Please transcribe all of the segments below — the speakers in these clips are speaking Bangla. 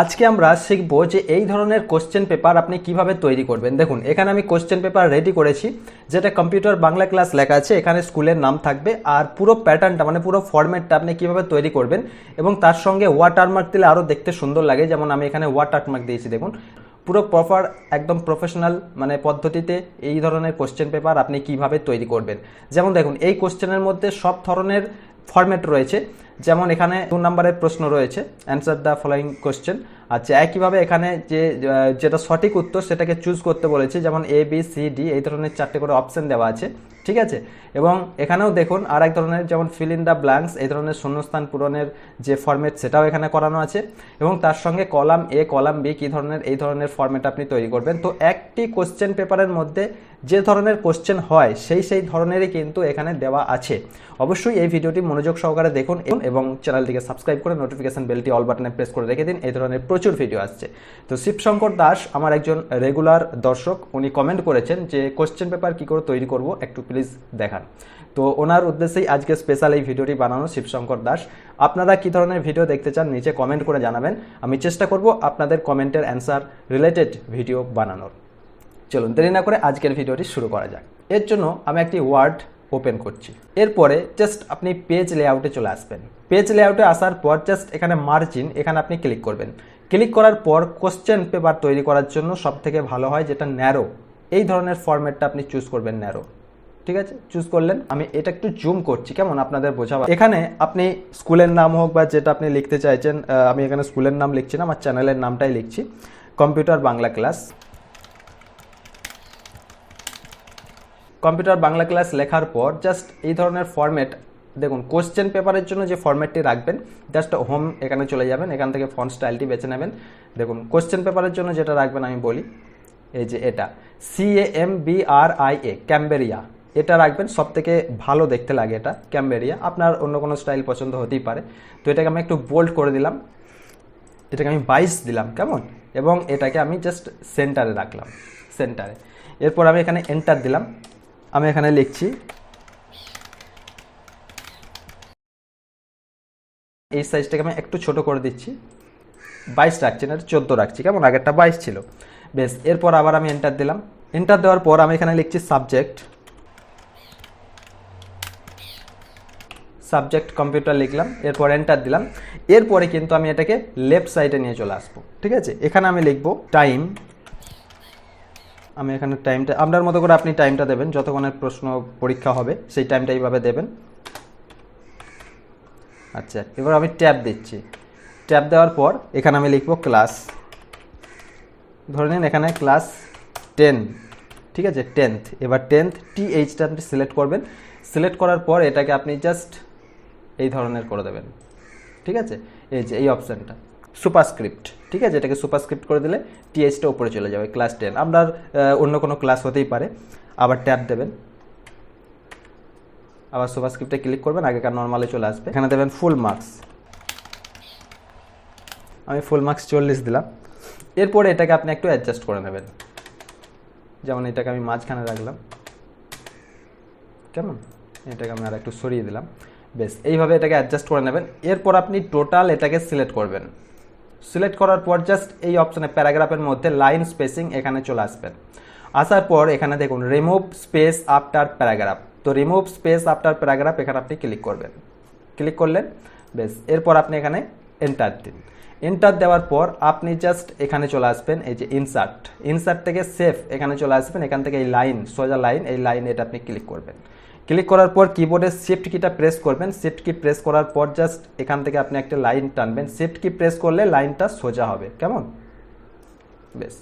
আজকে আমরা শিখব যে এই ধরনের কোশ্চেন পেপার আপনি কীভাবে তৈরি করবেন। দেখুন, এখানে আমি কোশ্চেন পেপার রেডি করেছি, যেটা কম্পিউটার বাংলা ক্লাস লেখা আছে, এখানে স্কুলের নাম থাকবে, আর পুরো প্যাটার্নটা মানে পুরো ফরম্যাটটা আপনি কীভাবে তৈরি করবেন, এবং তার সঙ্গে ওয়াটারমার্ক দিলে আরও দেখতে সুন্দর লাগে, যেমন আমি এখানে ওয়াটারমার্ক দিয়েছি, দেখুন। পুরো প্রপার একদম প্রফেশনাল মানে পদ্ধতিতে এই ধরনের কোশ্চেন পেপার আপনি কীভাবে তৈরি করবেন। যেমন দেখুন, এই কোশ্চেনের মধ্যে সব ধরনের ফরম্যাট রয়েছে। যেমন এখানে দু নম্বরের প্রশ্ন রয়েছে অ্যান্সার দ্য ফলোয়িং কোশ্চেন আচ্ছা একইভাবে এখানে যে যেটা সঠিক উত্তর সেটাকে চুজ করতে বলেছে, যেমন এ বি সি ডি এই ধরনের চারটে করে অপশন দেওয়া আছে, ঠিক আছে? এবং এখানেও দেখুন আর এক ধরনের, যেমন ফিল ইন দ্য ব্ল্যাঙ্কস এই ধরনের শূন্যস্থান পূরণের যে ফর্মেট সেটাও এখানে করানো আছে। এবং তার সঙ্গে কলাম এ কলাম বি কী ধরনের, এই ধরনের ফর্মেট আপনি তৈরি করবেন। তো একটি কোশ্চেন পেপারের মধ্যে যে ধরনের কোশ্চেন হয়, সেই সেই ধরনেরই কিন্তু এখানে দেওয়া আছে। অবশ্যই এই ভিডিওটি মনোযোগ সহকারে দেখুন এবং চ্যানেলটিকে সাবস্ক্রাইব করে নোটিফিকেশন বেলটি অল বাটনে প্রেস করে রেখে দিন। এই ধরনের প্রচুর ভিডিও আসছে। তো শিবশঙ্কর দাস, আমার একজন রেগুলার দর্শক, উনি কমেন্ট করেছেন যে কোশ্চেন পেপার কি করে তৈরি করব একটু প্লিজ দেখান। তো ওনার উদ্দেশ্যেই আজকে স্পেশাল এই ভিডিওটি বানানো শিবশঙ্কর দাস। আপনারা কি ধরনের ভিডিও দেখতে চান নিচে কমেন্ট করে জানাবেন। আমি চেষ্টা করব আপনাদের কমেন্টের অ্যান্সার রিলেটেড ভিডিও বানানোর। চলুন দেরি না করে আজকের ভিডিওটি শুরু করা যাক। এর জন্য আমি একটি ওয়ার্ড ওপেন করছি। এরপরে জাস্ট আপনি পেজ লেআউটে চলে আসবেন। পেজ লেআউটে আসার পর জাস্ট এখানে মার্জিন এখানে আপনি ক্লিক করবেন। ক্লিক করার পর কোশ্চেন পেপার তৈরি করার জন্য সব থেকে ভালো হয় যেটা ন্যারো এই ধরনের ফরম্যাটটা আপনি চুজ করবেন ন্যারো ঠিক আছে? চুজ করলেন। আমি এটা একটু জুম করছি, কেমন আপনাদের বোঝাবো এখানে আপনি স্কুলের নাম হোক বা যেটা আপনি লিখতে চাইছেন আমি এখানে স্কুলের নাম লিখছি না, আমার চ্যানেলের নামটাই লিখছি। Computer Bangla class computer Bangla class লেখার পর জাস্ট এই ধরনের ফরম্যাট দেখুন কোশ্চেন পেপারের জন্য যে ফরম্যাটটি রাখবেন জাস্ট হোম এখানে চলে যাবেন, এখান থেকে ফন্ট স্টাইলটি বেছে নেবেন। দেখুন কোশ্চেন পেপারের জন্য যেটা রাখবেন আমি বলি, এই যে এটা C M B R I A Cambria এটা রাখবেন সব থেকে ভালো দেখতে লাগে এটা ক্যাম্বেরিয়া আপনার অন্য কোনো স্টাইল পছন্দ হতেই পারে। তো এটাকে আমি একটু বোল্ড করে দিলাম। এটাকে আমি বাইশ দিলাম, কেমন? এবং এটাকে আমি জাস্ট সেন্টারে রাখলাম সেন্টারে এরপর আমি এখানে এন্টার দিলাম। আমি এখানে লিখছি। এই সাইজটাকে আমি একটু ছোট করে দিচ্ছি। বাইশ রাখছি না চোদ্দ রাখছি। কেমন? আগেরটা বাইশ ছিল। বেশ, এরপর আবার আমি এন্টার দিলাম। এন্টার দেওয়ার পর আমি এখানে লিখছি সাবজেক্ট সাবজেক্ট কম্পিউটার লিখলাম, এরপর এন্টার দিলাম। এরপরে কিন্তু আমি এটাকে লেফট সাইডে নিয়ে চলে আসব। ঠিক আছে? এখানে আমি লিখব টাইম আমি এখানে টাইমটা আপনার মতো করে আপনি টাইমটা দেবেন যতক্ষণের প্রশ্ন পরীক্ষা হবে, সেই টাইমটা এইভাবে দেবেন। আচ্ছা এবার আমি ট্যাব দিচ্ছি। ট্যাব দেওয়ার পর, এখানে আমি লিখব ক্লাস ধরে নিন এখানে ক্লাস টেন ঠিক আছে টেন্থ এবার টেন্থ টি এইচটা আপনি সিলেক্ট করবেন। সিলেক্ট করার পর এটাকে আপনি জাস্ট এই ধরনের করে দেবেন। ঠিক আছে? এই যে, এই অপশানটা সুপারস্ক্রিপ্ট, ঠিক আছে? এটাকে সুপারস্ক্রিপ্ট করে দিলে টিএইচটা উপরে চলে যাবে, ক্লাস টেন। আপনার অন্য কোনো ক্লাস হতেই পারে। আবার ট্যাব দেবেন। আবার সুপারস্ক্রিপ্টে ক্লিক করবেন, আগেকার নর্মালে চলে আসবে। এখানে দেবেন ফুল মার্কস। আমি ফুল মার্কস চল্লিশ দিলাম। এরপরে এটাকে আপনি একটু অ্যাডজাস্ট করে নেবেন। যেমন এটাকে আমি মাঝখানে রাখলাম। কেমন? এটাকে আমি আর একটু সরিয়ে দিলাম। বেশ, এইভাবে এটাকে অ্যাডজাস্ট করে নেবেন। এরপর আপনি টোটাল এটাকে সিলেক্ট করবেন। সিলেক্ট করার পর জাস্ট এই অপশানে প্যারাগ্রাফের মধ্যে লাইন স্পেসিং এখানে চলে আসবেন আসার পর এখানে দেখুন রিমুভ স্পেস আফটার প্যারাগ্রাফ তো রিমুভ স্পেস আফটার প্যারাগ্রাফ এখানে আপনি ক্লিক করবেন। ক্লিক করলেন, বেশ। এরপর আপনি এখানে এন্টার দিন। এন্টার দেওয়ার পর আপনি জাস্ট এখানে চলে আসবেন, এই যে ইনসার্ট ইনসার্ট থেকে সেফ এখানে চলে আসবেন, এখান থেকে এই লাইন সোজা লাইন এই লাইন এটা আপনি ক্লিক করবেন। ক্লিক করার পর কিবোর্ডের শিফট কিটা প্রেস করবেন। শিফট কি প্রেস করার পর জাস্ট এখান থেকে আপনি একটা লাইন টানবেন। শিফট কি প্রেস করলে লাইনটা সোজা হবে। কেমন? বেশ।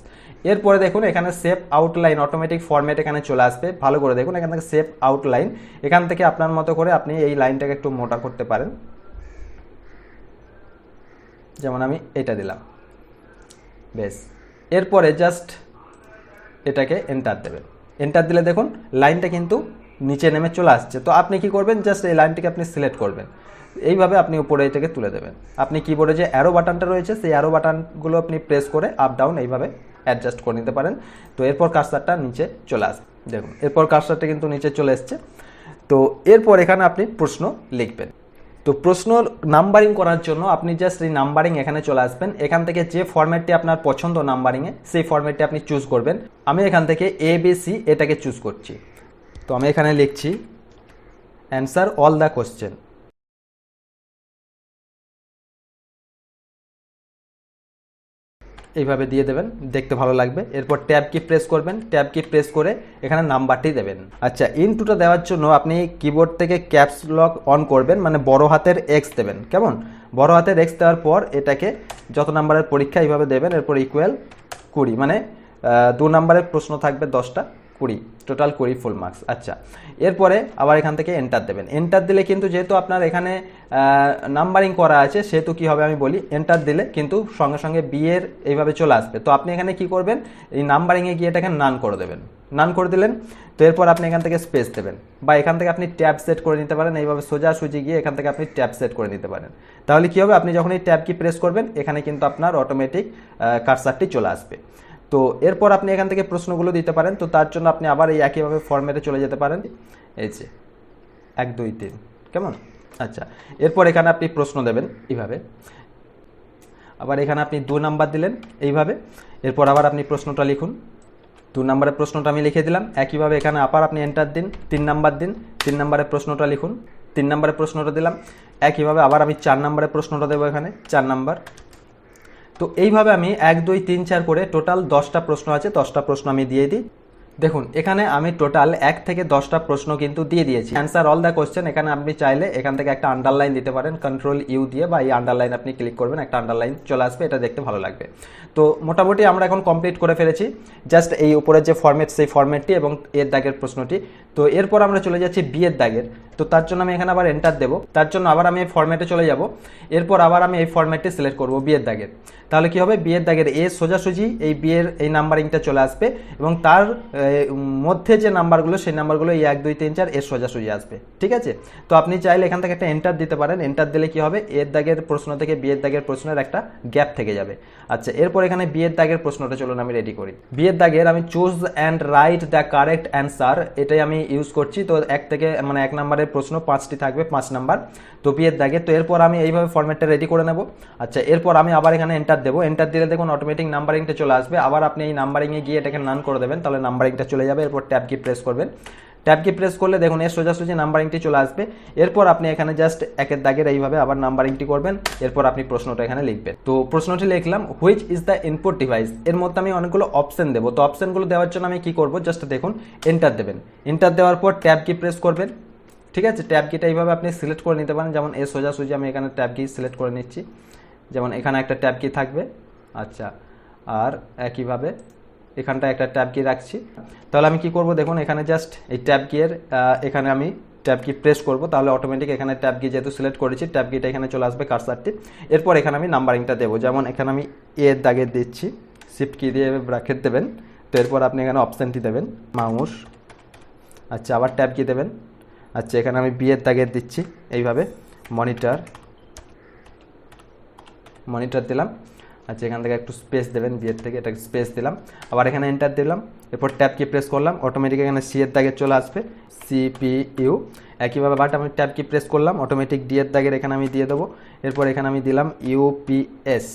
এরপরে দেখুন, এখানে সেভ আউটলাইন অটোমেটিক ফরম্যাট এখানে চলে আসবে। ভালো করে দেখুন, এখান থেকে সেভ আউটলাইন এখান থেকে আপনার মতো করে আপনি এই লাইনটাকে একটু মোটা করতে পারেন। যেমন আমি এটা দিলাম। বেশ। এরপরে জাস্ট এটাকে এন্টার দেবেন। এন্টার দিলে দেখুন লাইনটা কিন্তু নিচে নেমে চলে আসছে। তো আপনি কি করবেন? জাস্ট এই লাইনটিকে আপনি সিলেক্ট করবেন। এইভাবে আপনি উপরে এটাকে তুলে দেবেন। আপনি কিবোর্ডে যে অ্যারো বাটনটা রয়েছে, সেই অ্যারো বাটনগুলো আপনি প্রেস করে আপ ডাউন এইভাবে অ্যাডজাস্ট করে নিতে পারেন। তো এরপর কার্সারটা নিচে চলে আসবে। দেখুন, এরপর কার্সারটা কিন্তু নিচে চলে এসছে। তো এরপর এখানে আপনি প্রশ্ন লিখবেন। তো প্রশ্ন নাম্বারিং করার জন্য আপনি জাস্ট এই নাম্বারিং এখানে চলে আসবেন। এখান থেকে যে ফরম্যাটটি আপনার পছন্দ নাম্বারিংয়ে সেই ফরম্যাটটি আপনি চুজ করবেন। আমি এখান থেকে এ বি সি এটাকে চুজ করছি। তো আমি এখানে লিখছি অ্যান্সার অল দ্য কোশ্চেন এইভাবে দিয়ে দেবেন, দেখতে ভালো লাগবে। এরপর ট্যাব কি প্রেস করবেন, ট্যাব কি প্রেস করে এখানে নাম্বারটি দেবেন। আচ্ছা ইনটুটা দেওয়ার জন্য আপনি কিবোর্ড থেকে ক্যাপস লক অন করবেন মানে বড় হাতের এক্স দেবেন। কেমন? বড় হাতের এক্স দেওয়ার পর এটাকে যত নাম্বারের পরীক্ষা এইভাবে দেবেন, এরপর ইকুয়াল কুড়ি। মানে দু নাম্বারের প্রশ্ন থাকবে দশটা। কুড়ি টোটাল কুড়ি ফুল মার্কস আচ্ছা এরপরে আবার এখান থেকে এন্টার দেবেন। এন্টার দিলে কিন্তু যেহেতু আপনার এখানে নাম্বারিং করা আছে, সেহেতু কি হবে আমি বলি এন্টার দিলে কিন্তু সঙ্গে সঙ্গে বিয়ের এইভাবে চলে আসবে। তো আপনি এখানে কি করবেন, এই নাম্বারিংয়ে গিয়ে এটাকে নান করে দেবেন। নান করে দিলেন, তো এরপর আপনি এখান থেকে স্পেস দেবেন। বা এখান থেকে আপনি ট্যাব সেট করে নিতে পারেন, এইভাবে সোজা সুজি গিয়ে এখান থেকে আপনি ট্যাব সেট করে নিতে পারেন। তাহলে কি হবে, আপনি যখন এই ট্যাব কি প্রেস করবেন, এখানে কিন্তু আপনার অটোমেটিক কারসারটি চলে আসবে। তো এরপর আপনি এখান থেকে প্রশ্নগুলো দিতে পারেন। তো তার জন্য আপনি আবার এই একইভাবে ফর্মেটে চলে যেতে পারেন। এই যে, এক, দুই, তিন, কেমন? আচ্ছা এরপর এখানে আপনি প্রশ্ন দেবেন এইভাবে। আবার এখানে আপনি দু নাম্বার দিলেন এইভাবে। এরপর আবার আপনি প্রশ্নটা লিখুন। দু নম্বরের প্রশ্নটা আমি লিখে দিলাম। একইভাবে এখানে আবার আপনি এন্টার দিন, তিন নাম্বার দিন, তিন নম্বরের প্রশ্নটা লিখুন। তিন নম্বরের প্রশ্নটা দিলাম। একইভাবে আবার আমি চার নম্বরের প্রশ্নটা দেবো এখানে, চার নাম্বার। তো এইভাবে আমি এক, দুই, তিন, চার করে টোটাল দশটা প্রশ্ন আছে, দশটা প্রশ্ন আমি দিয়ে দিই। দেখুন, এখানে আমি টোটাল এক থেকে দশটা প্রশ্ন কিন্তু দিয়ে দিয়েছি। অ্যান্সার অল দ্য কোশ্চেন এখানে আপনি চাইলে এখান থেকে একটা আন্ডারলাইন দিতে পারেন কন্ট্রোল ইউ দিয়ে, বা এই আন্ডারলাইন আপনি ক্লিক করবেন, একটা আন্ডারলাইন চলে আসবে, এটা দেখতে ভালো লাগবে। তো মোটামুটি আমরা এখন কমপ্লিট করে ফেলেছি। জাস্ট এই উপরের যে ফর্মেট সেই ফর্মেটটি এবং এর দাগের প্রশ্নটি। তো এরপর আমরা চলে যাচ্ছি বি এর দাগের। তো তার জন্য আমি এখানে আবার এন্টার দেবো। তার জন্য আবার আমি এই ফর্মেটে চলে যাব। এরপর আবার আমি এই ফর্মেটটি সিলেক্ট করব বি এর দাগের। তাহলে কি হবে? বিয়ের দাগের এ সোজাসুজি এই বিয়ের এই নাম্বারিংটা চলে আসবে এবং তার মধ্যে যে নাম্বারগুলো, সেই নাম্বারগুলো এই এক, দুই, তিন, চার, এর সোজাসুজি আসবে। ঠিক আছে? তো আপনি চাইলে এখান থেকে একটা এন্টার দিতে পারেন। এন্টার দিলে কি হবে? এর দাগের প্রশ্ন থেকে বিয়ের দাগের প্রশ্নের একটা গ্যাপ থেকে যাবে। আচ্ছা এরপর এখানে বিয়ের দাগের প্রশ্নটা চলুন আমি রেডি করি। বিয়ের দাগের আমি choose and write the correct answer এটাই আমি ইউজ করছি। তো এক থেকে মানে এক নম্বরের প্রশ্ন পাঁচটি থাকবে, পাঁচ নাম্বার। তো বিয়ের দাগের, তো এরপর আমি এইভাবে ফর্মেটটা রেডি করে নেব। আচ্ছা এরপর আমি আবার এখানে এন্টার দেবো। এন্টার দিলে দেখুন অটোমেটিক নাম্বারিংটা চলে আসবে। আবার আপনি এই নাম্বারিংয়ে গিয়ে এটাকে নান করে দেবেন, তাহলে নাম্বারিংটা চলে যাবে, এরপর ট্যাব কি প্রেস করবেন। ট্যাব কি প্রেস করলে দেখুন এর সোজাসুজি নাম্বারিংটি চলে আসবে। এরপর আপনি এখানে জাস্ট একের দাগের এইভাবে আবার নাম্বারিংটি করবেন। এরপর আপনি প্রশ্নটা এখানে লিখবেন। তো প্রশ্নটি লিখলাম which is the input device এর মধ্যে আমি অনেকগুলো অপশন দেবো। তো অপশনগুলো দেওয়ার জন্য আমি কি করব? জাস্ট দেখুন এন্টার দেবেন। এন্টার দেওয়ার পর ট্যাব কি প্রেস করবেন। ঠিক আছে? ট্যাব কিটা এইভাবে আপনি সিলেক্ট করে নিতে পারেন। যেমন এ সোজাসুজি আমি এখানে ট্যাব কি সিলেক্ট করে নিচ্ছি। যেমন এখানে একটা ট্যাব কি থাকবে। আচ্ছা আর একইভাবে এখানটা একটা ট্যাব গিয়ে রাখছি। তাহলে আমি কি করব দেখুন, এখানে জাস্ট এই ট্যাব কিয়ের এখানে আমি ট্যাব কি প্রেস করব, তাহলে অটোমেটিক এখানে ট্যাব কি যেহেতু সিলেক্ট করেছি, ট্যাব কিটা এখানে চলে আসবে কারসারটি এরপর এখানে আমি নাম্বারিংটা দেবো, যেমন এখানে আমি এর দাগে দিচ্ছি শিফট কি দিয়ে ব্র্যাকেট দেবেন, তো এরপর আপনি এখানে অপশানটি দেবেন মাউস আচ্ছা আবার ট্যাব কি দেবেন আচ্ছা এখানে আমি বিয়ের দাগের দিচ্ছি, এইভাবে মনিটর মনিটর দিলাম আচ্ছা এখান থেকে একটু স্পেস দেবেন বিয়ের থেকে এটা স্পেস দিলাম। আবার এখানে এন্টার দিলাম, এরপর ট্যাব কি প্রেস করলাম অটোমেটিক এখানে সি এর দাগে চলে আসবে সিপিইউ একইভাবে বাট আমি ট্যাব কি প্রেস করলাম অটোমেটিক ডি এর দাগের এখানে আমি দিয়ে দেবো, এরপর এখানে আমি দিলাম ইউপিএস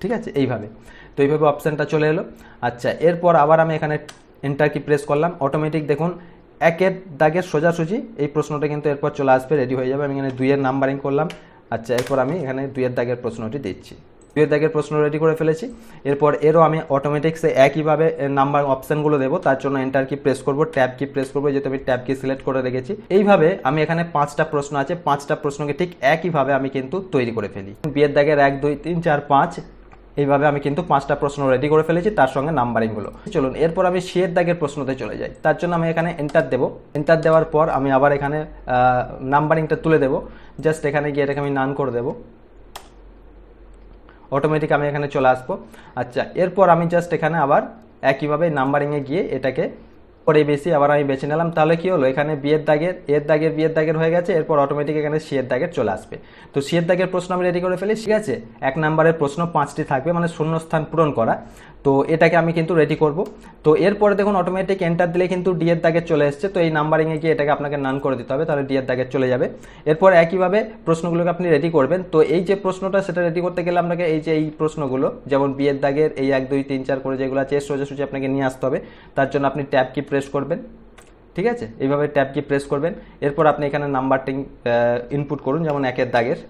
ঠিক আছে? এইভাবে। তো এইভাবে অপশানটা চলে এলো। আচ্ছা এরপর আবার আমি এখানে এন্টার কি প্রেস করলাম অটোমেটিক দেখুন, একের দাগের সোজাসুজি, এই প্রশ্নটা কিন্তু এরপর চলে আসবে রেডি হয়ে যাবে। আমি এখানে দুইয়ের নাম্বারিং করলাম। আচ্ছা এরপর আমি এখানে দুইয়ের দাগের প্রশ্নটি দিচ্ছি। দুইয়ের দাগের প্রশ্ন রেডি করে ফেলেছি। এরপর এরও আমি অটোমেটিক সে একইভাবে নাম্বার অপশানগুলো দেবো, তার জন্য এন্টার কি প্রেস করব ট্যাব কি প্রেস করব যেহেতু আমি ট্যাব কি সিলেক্ট করে রেখেছি। এইভাবে আমি এখানে পাঁচটা প্রশ্ন আছে, পাঁচটা প্রশ্নকে ঠিক একইভাবে আমি কিন্তু তৈরি করে ফেলি। বিয়ের দাগের এক, দুই, তিন, চার, পাঁচ, এইভাবে আমি কিন্তু পাঁচটা প্রশ্ন রেডি করে ফেলেছি, তার সঙ্গে নাম্বারিংগুলো চলুন, এরপর আমি শের দাগের প্রশ্নতে চলে যাই। তার জন্য আমি এখানে এন্টার দেবো। এন্টার দেওয়ার পর আমি আবার এখানে নাম্বারিংটা তুলে দেবো। জাস্ট এখানে গিয়ে এটাকে আমি নান করে দেবো। অটোমেটিক আমি এখানে চলে আসব। আচ্ছা এরপর আমি জাস্ট এখানে আবার একইভাবে নাম্বারিংয়ে গিয়ে এটাকে পরে বেশি, আবার আমি বেছে নিলাম। তাহলে কি হলো? এখানে বিয়ের দাগের এর দাগের বিয়ের দাগের হয়ে গেছে, এরপর অটোমেটিক এখানে সিয়ের দাগের চলে আসবে। তো সিয়ের দাগের প্রশ্ন আমি রেডি করে ফেলি ঠিক আছে? এক নম্বরের প্রশ্ন পাঁচটি থাকবে মানে শূন্যস্থান পূরণ করা। তো এটাকে আমি কিন্তু রেডি করব। তো এরপরে দেখুন অটোমেটিক এন্টার দিলে কিন্তু ডি এর দাগে চলে এসছে। তো এই নাম্বারিংয়ে গিয়ে এটাকে আপনাকে নান করে দিতে হবে, তাহলে ডি এর দাগে চলে যাবে। এরপর একইভাবে প্রশ্নগুলোকে আপনি রেডি করবেন। তো এই যে প্রশ্নটা, সেটা রেডি করতে গেলে আপনাকে এই যে এই প্রশ্নগুলো, যেমন বিয়ের দাগের এই এক, দুই, তিন, চার করে যেগুলো আছে সোজাসুজি আপনাকে নিয়ে আসতে হবে। তার জন্য আপনি ট্যাব কি প্রেস করবেন, ঠিক আছে? এইভাবে ট্যাব কি প্রেস করবেন। এরপর আপনি এখানে নাম্বারটি ইনপুট করুন, যেমন একের দাগের।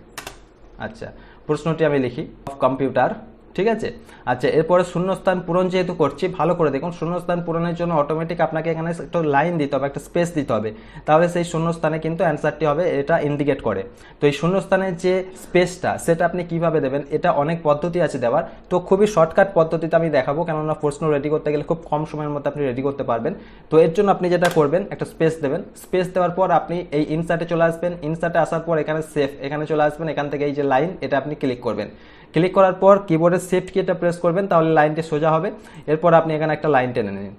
আচ্ছা প্রশ্নটি আমি লিখি। অফ কম্পিউটার ঠিক আছে? আচ্ছা এরপরে শূন্যস্থান পূরণ যেহেতু করছি, ভালো করে দেখুন, শূন্যস্থান পূরণের জন্য অটোমেটিক আপনাকে এখানে একটা লাইন দিতে হবে, একটা স্পেস দিতে হবে। তাহলে সেই শূন্যস্থানে কিন্তু অ্যান্সারটি হবে, এটা ইন্ডিকেট করে। তো এই শূন্যস্থানের যে স্পেসটা সেটা আপনি কীভাবে দেবেন? এটা অনেক পদ্ধতি আছে দেওয়ার। তো খুবই শর্টকাট পদ্ধতিতে আমি দেখাবো, কেননা প্রশ্ন রেডি করতে গেলে খুব কম সময়ের মধ্যে আপনি রেডি করতে পারবেন। তো এর জন্য আপনি যেটা করবেন, একটা স্পেস দেবেন। স্পেস দেওয়ার পর আপনি এই ইনসার্টে চলে আসবেন। ইনসার্টে আসার পর এখানে সেফ এখানে চলে আসবেন, এখান থেকে এই যে লাইন এটা আপনি ক্লিক করবেন। ক্লিক করার পর কিবোর্ডের কি এটা প্রেস করবেন, তাহলে লাইনটি সোজা হবে। এরপর আপনি এখানে একটা লাইন টেনে নিন।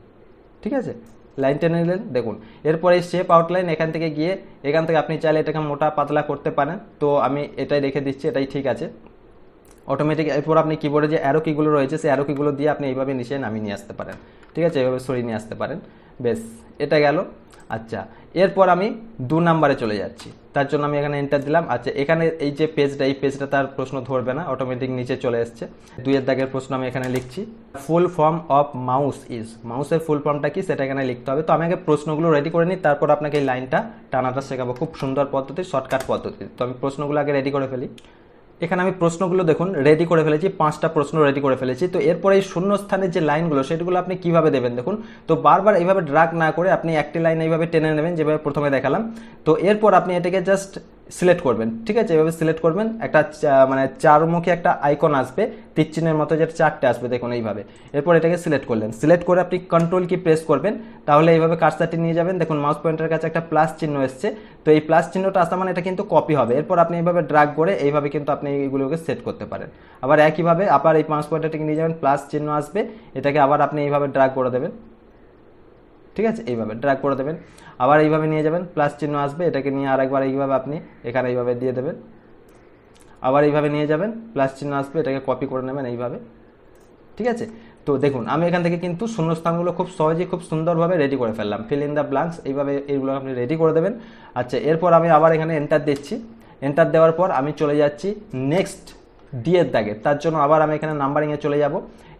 ঠিক আছে? লাইন টেনে নিলেন, দেখুন। এরপর এই শেপ আউটলাইন এখান থেকে গিয়ে, এখান থেকে আপনি চাইলে এটাকে মোটা পাতলা করতে পারেন। তো আমি এটাই রেখে দিচ্ছি, এটাই ঠিক আছে। অটোমেটিক এরপর আপনি কিবোর্ডে যে অ্যারো কিগুলো রয়েছে, সেই অ্যারো কিগুলো দিয়ে আপনি এইভাবে নিচে নামিয়ে নিয়ে আসতে পারেন। ঠিক আছে? এইভাবে সরিয়ে নিয়ে আসতে পারেন। বেশ, এটা গেল। আচ্ছা এরপর আমি দু নাম্বারে চলে যাচ্ছি। তার জন্য আমি এখানে এন্টার দিলাম। আচ্ছা এখানে এই যে পেজটা এই পেজটা তার প্রশ্ন ধরবে না অটোমেটিক নিচে চলে এসছে। দুইয়ের দাগের প্রশ্ন আমি এখানে লিখছি। Full form of mouse is মাউসের ফুল ফর্মটা কি সেটা এখানে লিখতে হবে। তো আমি আগে প্রশ্নগুলো রেডি করে নিই, তারপর আপনাকে এই লাইনটা টানাটা শেখাবো। খুব সুন্দর পদ্ধতি শর্টকাট পদ্ধতি। তো আমি প্রশ্নগুলো আগে রেডি করে ফেলি। এখানে আমি প্রশ্নগুলো দেখুন রেডি করে ফেলেছি, পাঁচটা প্রশ্ন রেডি করে ফেলেছি। তো এরপরে এই শূন্যস্থানের যে লাইনগুলো, সেগুলো আপনি কীভাবে দেবেন দেখুন? তো বারবার এইভাবে ড্রাগ না করে আপনি একটি লাইন এইভাবে টেনে নেবেন, যেভাবে প্রথমে দেখালাম। তো এরপর আপনি এটাকে জাস্ট সিলেক্ট করবেন, ঠিক আছে? এভাবে সিলেক্ট করবেন, একটা মানে চারমুখী একটা আইকন আসবে, তীরচিহ্নের মতো যেটা চারটে আসবে, দেখুন এইভাবে। এরপর এটাকে সিলেক্ট করলেন। সিলেক্ট করে আপনি কন্ট্রোল কি প্রেস করবেন, তাহলে এইভাবে কার্সারটি নিয়ে যাবেন। দেখুন মাউস পয়েন্টের কাছে একটা প্লাস চিহ্ন এসছে। তো এই প্লাস চিহ্নটা আসা মানে এটা কিন্তু কপি হবে। এরপর আপনি এইভাবে ড্রাগ করে এইভাবে কিন্তু আপনি এইগুলোকে সেট করতে পারেন। আবার একইভাবে আবার এই মাউস পয়েন্টারটিকে নিয়ে যাবেন প্লাস চিহ্ন আসবে। এটাকে আবার আপনি এইভাবে ড্রাগ করে দেবেন। ঠিক আছে? এইভাবে ড্র্যাগ করে দেবেন। আবার এইভাবে নিয়ে যাবেন প্লাস চিহ্ন আসবে, এটাকে নিয়ে আরেকবার এইভাবে আপনি এখানে এইভাবে দিয়ে দেবেন। আবার এইভাবে নিয়ে যাবেন প্লাস চিহ্ন আসবে, এটাকে কপি করে নেবেন এইভাবে। ঠিক আছে? তো দেখুন, আমি এখান থেকে কিন্তু শূন্যস্থানগুলো খুব সহজে খুব সুন্দরভাবে রেডি করে ফেললাম। ফিল ইন দ্য ব্লাঙ্কস এইভাবে এইগুলো আপনি রেডি করে দেবেন। আচ্ছা এরপর আমি আবার এখানে এন্টার দিচ্ছি। এন্টার দেওয়ার পর আমি চলে যাচ্ছি নেক্সট ডি এর দাগে। তার জন্য আবার আমি এখানে নাম্বারিংয়ে চলে যাব।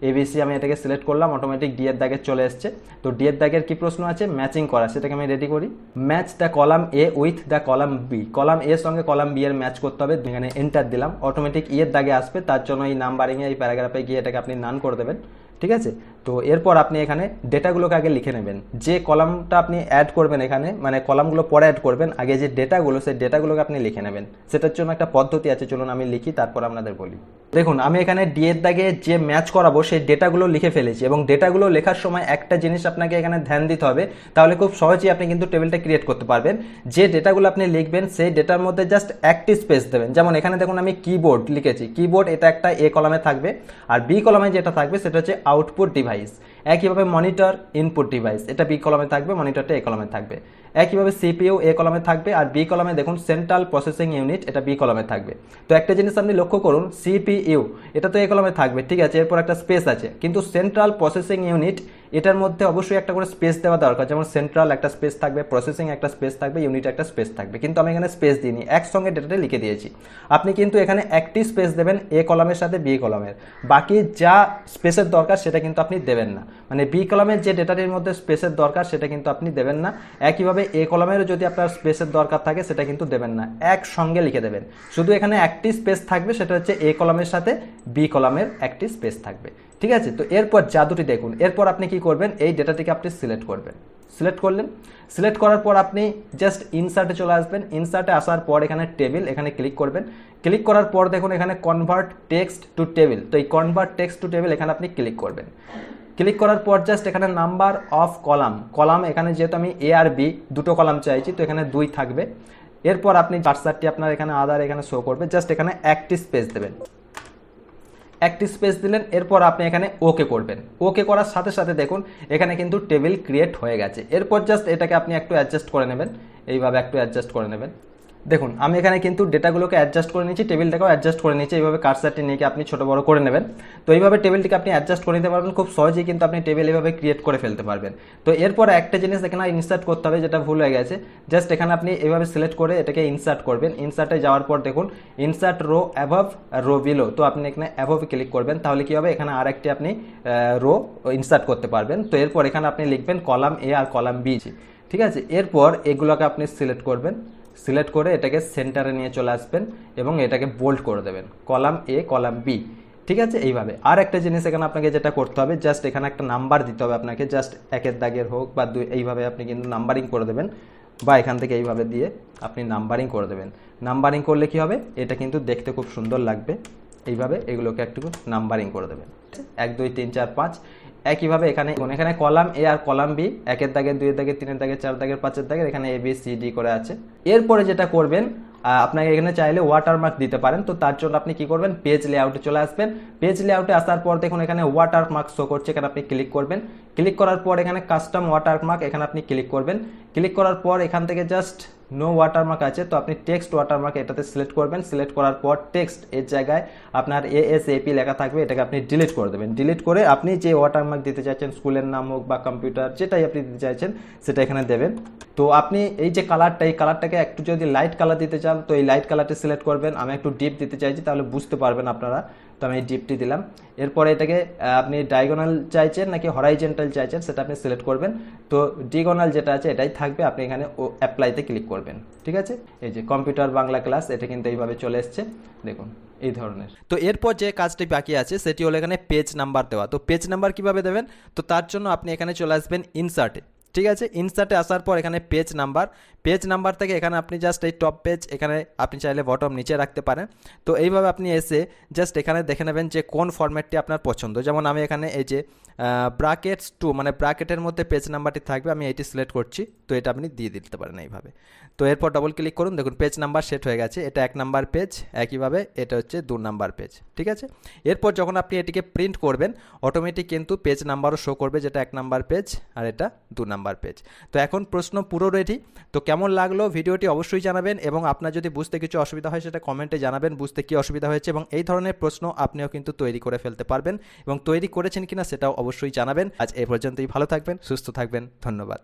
এবিসি আমি এটাকে সিলেক্ট করলাম অটোমেটিক ডি এর দাগে চলে এসছে। তো ডি এর দাগের কী প্রশ্ন আছে? ম্যাচিং করা, সেটাকে আমি রেডি করি। Match the column A with the column B column এর সঙ্গে কলাম বি এর ম্যাচ করতে হবে। এখানে এন্টার দিলাম। অটোমেটিক ই এর দাগে আসবে। তার জন্য এই নাম্বারিংয়ে এই প্যারাগ্রাফে গিয়ে এটাকে আপনি নান করে দেবেন। ঠিক আছে? তো এরপর আপনি এখানে ডেটাগুলোকে আগে লিখে নেবেন। যে কলামটা আপনি অ্যাড করবেন এখানে মানে কলামগুলো পরে অ্যাড করবেন, আগে যে ডেটাগুলো, সেই ডেটাগুলোকে আপনি লিখে নেবেন। সেটার জন্য একটা পদ্ধতি আছে, চলুন আমি লিখি, তারপর আপনাদের বলি। দেখুন, আমি এখানে ডি এর দাগে যে ম্যাচ করাবো, সেই ডেটাগুলো লিখে ফেলেছি এবং ডেটাগুলো লেখার সময় একটা জিনিস আপনাকে এখানে ধ্যান দিতে হবে। তাহলে খুব সহজেই আপনি কিন্তু টেবিলটা ক্রিয়েট করতে পারবেন। যে ডেটাগুলো আপনি লিখবেন, সেই ডেটার মধ্যে জাস্ট একটি স্পেস দেবেন। যেমন এখানে দেখুন, আমি কিবোর্ড লিখেছি। কিবোর্ড এটা একটা এ কলামে থাকবে। আর বি কলামে যেটা থাকবে, সেটা হচ্ছে আউটপুট ডিভাইস একইভাবে মনিটর ইনপুট ডিভাইস। এটা বি কলমে থাকবে, মনিটরটা এ কলমে থাকবে। একইভাবে সিপিইউ এ কলমে থাকবে আর বি কলমে দেখুন সেন্ট্রাল প্রসেসিং ইউনিট এটা বি কলমে থাকবে। তো একটা জিনিস আপনি লক্ষ্য করুন সিপিইউ এটা তো এ কলমে থাকবে, ঠিক আছে? এরপর একটা স্পেস আছে। কিন্তু সেন্ট্রাল প্রসেসিং ইউনিট এটার মধ্যে অবশ্যই একটা করে স্পেস দেওয়া দরকার। যেমন সেন্ট্রাল একটা স্পেস থাকবে প্রসেসিং একটা স্পেস থাকবে ইউনিট একটা স্পেস থাকবে। কিন্তু আমি এখানে স্পেস দিইনি, একসঙ্গে ডেটাটা লিখে দিয়েছি। আপনি কিন্তু এখানে একটি স্পেস দেবেন এ কলামের সাথে বি কলামের বাকি যা স্পেসের দরকার সেটা কিন্তু আপনি দেবেন না। মানে বি কলামের যে ডেটাটির মধ্যে স্পেসের দরকার সেটা কিন্তু আপনি দেবেন না। একইভাবে এ কলামেরও যদি আপনার স্পেসের দরকার থাকে সেটা কিন্তু দেবেন না। একসঙ্গে লিখে দেবেন। শুধু এখানে একটি স্পেস থাকবে, সেটা হচ্ছে এ কলামের সাথে বি কলামের একটি স্পেস থাকবে। ঠিক আছে? তো এরপর জাদুটি দেখুন। এরপর আপনি কি করবেন? এই ডেটাটিকে আপনি সিলেক্ট করবেন। সিলেক্ট করলেন। সিলেক্ট করার পর আপনি জাস্ট ইনসার্টে চলে আসবেন। ইনসার্টে আসার পর এখানে টেবিল এখানে ক্লিক করবেন। ক্লিক করার পর দেখুন এখানে কনভার্ট টেক্সট টু টেবিল তো এই কনভার্ট টেক্সট টু টেবিল এখানে আপনি ক্লিক করবেন। ক্লিক করার পর জাস্ট এখানে নাম্বার অফ কলাম কলাম এখানে যেহেতু আমি এ আর বি দুটো কলাম চাইছি, তো এখানে দুই থাকবে। এরপর আপনি কার্সারটি আপনার এখানে আদার এখানে শো করবে। জাস্ট এখানে একটি স্পেস দেবেন। একটি স্পেস দিলেন, এরপর আপনি এখানে ওকে করবেন। ওকে করার সাথে সাথে দেখুন, এখানে কিন্তু টেবিল ক্রিয়েট হয়ে গেছে। এরপর জাস্ট এটাকে আপনি একটু অ্যাডজাস্ট করে নেবেন। এইভাবে একটু অ্যাডজাস্ট করে নেবেন। দেখুন, আমি এখানে কিন্তু ডেটাগুলোকে অ্যাডজাস্ট করে নিচ্ছি টেবিলটাকেও অ্যাডজাস্ট করে নিচ্ছি এইভাবে কার্সারটি নিয়ে আপনি ছোটো বড় করে নেবেন? তো এইভাবে টেবিলটিকে আপনি অ্যাডজাস্ট করে নিতে পারবেন, খুব সহজেই কিন্তু আপনি টেবিল এইভাবে ক্রিয়েট করে ফেলতে পারবেন। তো এরপর একটা জিনিস এখানে ইনসার্ট করতে হবে, যেটা ভুল হয়ে গেছে। জাস্ট এখানে আপনি এভাবে সিলেক্ট করে এটাকে ইনসার্ট করবেন। ইনসার্টে যাওয়ার পর দেখুন insert row above row below তো আপনি এখানে অ্যাভাভ ক্লিক করবেন, তাহলে কী হবে? এখানে আর একটি আপনি রো ইনসার্ট করতে পারবেন। তো এরপর এখানে আপনি লিখবেন কলাম এ আর কলাম বি ঠিক আছে? এরপর এগুলোকে আপনি সিলেক্ট করবেন। সিলেক্ট করে এটাকে সেন্টারে নিয়ে চলে আসবেন এবং এটাকে বোল্ড করে দেবেন। কলাম এ কলাম বি ঠিক আছে? এইভাবে। আর একটা জিনিস এখানে আপনাকে যেটা করতে হবে, জাস্ট এখানে একটা নাম্বার দিতে হবে আপনাকে, জাস্ট একের দাগের হোক বা দুই, এইভাবে আপনি কিন্তু নাম্বারিং করে দেবেন বা এখান থেকে এইভাবে দিয়ে আপনি নাম্বারিং করে দেবেন। নাম্বারিং করলে কি হবে? এটা কিন্তু দেখতে খুব সুন্দর লাগবে। এইভাবে এগুলোকে একটু নাম্বারিং করে দেবেন। এক, দুই, তিন, চার, পাঁচ। একইভাবে এখানে এখানে কলাম এ আর কলাম বি একের দাগে, দুইয়ের দাগে, তিনের দাগে, চার দাগের, পাঁচের দাগের, এখানে এ বি সি ডি করে আছে। এরপরে যেটা করবেন আপনাকে এখানে চাইলে ওয়াটারমার্ক দিতে পারেন। তো তার জন্য আপনি কি করবেন পেজ লেআউটে চলে আসবেন। পেজ লেআউটে আসার পর দেখুন, এখানে ওয়াটারমার্ক শো করছে, এখানে আপনি ক্লিক করবেন। ক্লিক করার পর এখানে কাস্টম ওয়াটারমার্ক এখানে আপনি ক্লিক করবেন। ক্লিক করার পর এখান থেকে জাস্ট নো ওয়াটারমার্ক আছে, তো আপনি টেক্সট ওয়াটারমার্ক এটাতে সিলেক্ট করবেন। সিলেক্ট করার পর টেক্সট এর জায়গায় আপনার এ এস এপি লেখা থাকবে, এটাকে আপনি ডিলিট করে দেবেন। ডিলিট করে আপনি যে ওয়াটারমার্ক দিতে চাইছেন স্কুলের নাম হোক বা কম্পিউটার যেটাই আপনি দিতে চাইছেন, সেটা এখানে দেবেন। তো আপনি এই যে কালারটা এই কালারটাকে একটু যদি লাইট কালার দিতে চান, তো এই লাইট কালারটি সিলেক্ট করবেন। আমি একটু ডিপ দিতে চাইছি, তাহলে বুঝতে পারবেন আপনারা তো আমি ডিপটি দিলাম। এরপরে এটাকে আপনি ডায়াগোনাল চাইছেন নাকি হরাইজেন্টাল চাইছেন সেটা আপনি সিলেক্ট করবেন। তো ডিগোনাল যেটা আছে এটাই থাকবে, আপনি এখানে ও অ্যাপ্লাইতে ক্লিক করবেন। ঠিক আছে? এই যে কম্পিউটার বাংলা ক্লাস এটা কিন্তু এইভাবে চলে এসছে। দেখুন, এই ধরনের। তো এরপর যে কাজটি বাকি আছে, সেটি হলো এখানে পেজ নাম্বার দেওয়া। তো পেজ নাম্বার কীভাবে দেবেন? তো তার জন্য আপনি এখানে চলে আসবেন ইনসার্টে ঠিক আছে? ইনসার্টে আসার পর এখানে পেজ নাম্বার পেজ নাম্বার থেকে এখানে আপনি জাস্ট এই টপ পেজ এখানে আপনি চাইলে বটম নিচে রাখতে পারেন। তো এইভাবে আপনি এসে জাস্ট এখানে দেখে নেবেন যে কোন ফরম্যাটটি আপনার পছন্দ। যেমন আমি এখানে এই যে ব্রাকেটস টু মানে ব্রাকেটের মধ্যে পেজ নাম্বারটি থাকবে, আমি এটি সিলেক্ট করছি। তো এটা আপনি দিয়ে দিতে পারেন এইভাবে। তো এরপর ডবল ক্লিক করুন, দেখুন পেজ নাম্বার সেট হয়ে গেছে, এটা এক নাম্বার পেজ একইভাবে এটা হচ্ছে দু নাম্বার পেজ ঠিক আছে? এরপর যখন আপনি এটিকে প্রিন্ট করবেন অটোমেটিক কিন্তু পেজ নাম্বারও শো করবে যেটা এক নাম্বার পেজ আর এটা দু নাম্বার পেজ তো এখন প্রশ্ন পুরো রেডি তো কেমন লাগল ভিডিওটি অবশ্যই জানাবেন এবং আপনার যদি বুঝতে কিছু অসুবিধা হয় সেটা কমেন্টে জানাবেন, বুঝতে কি অসুবিধা হয়েছে এবং এই ধরনের প্রশ্ন আপনিও কিন্তু তৈরি করে ফেলতে পারবেন এবং তৈরি করেছেন কিনা সেটাও অবশ্যই জানাবেন। আজ এ পর্যন্তই, ভালো থাকবেন, সুস্থ থাকবেন, ধন্যবাদ।